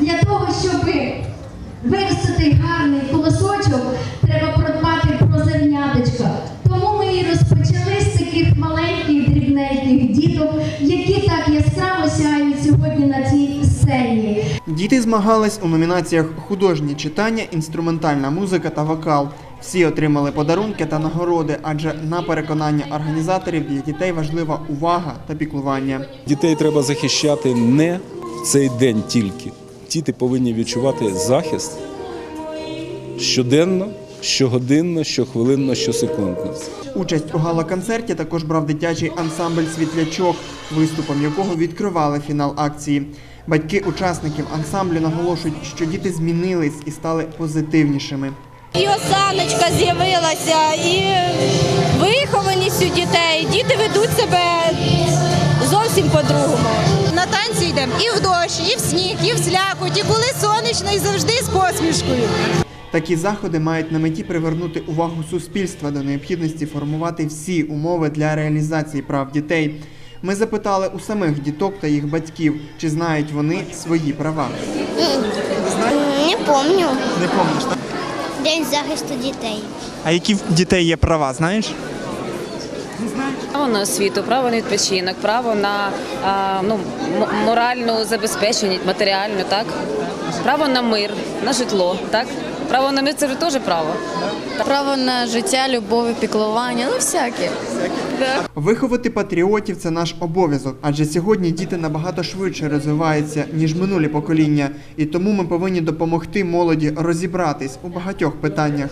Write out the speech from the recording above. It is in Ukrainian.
Для того, щоб виростити гарний колосочок, треба продбати про зерняточка. Тому ми і розпочали з таких маленьких дрібненьких діток, які так яскраво сяють сьогодні на цій сцені. Діти змагались у номінаціях художні читання, інструментальна музика та вокал. Всі отримали подарунки та нагороди, адже на переконання організаторів для дітей важлива увага та піклування. Дітей треба захищати не в цей день тільки. Діти повинні відчувати захист щоденно, щогодинно, щохвилинно, щосекундно. Участь у гала-концерті також брав дитячий ансамбль Світлячок, виступом якого відкривали фінал акції. Батьки учасників ансамблю наголошують, що діти змінились і стали позитивнішими. І осаночка з'явилася, і дощ, і в сніг, і в слякоть, і коли сонячно, і завжди з посмішкою. Такі заходи мають на меті привернути увагу суспільства до необхідності формувати всі умови для реалізації прав дітей. Ми запитали у самих діток та їх батьків, чи знають вони свої права. Не помню. Не помниш, так? День захисту дітей. А які в дітей є права, знаєш? Право на освіту, право на відпочинок, право на а, ну, моральну забезпеченість, матеріальну, так? Право на мир, на житло, так? Право на мир це ж теж право. Право на життя, любов піклування, ну всяке. Виховати патріотів це наш обов'язок, адже сьогодні діти набагато швидше розвиваються ніж минулі покоління, і тому ми повинні допомогти молоді розібратись у багатьох питаннях.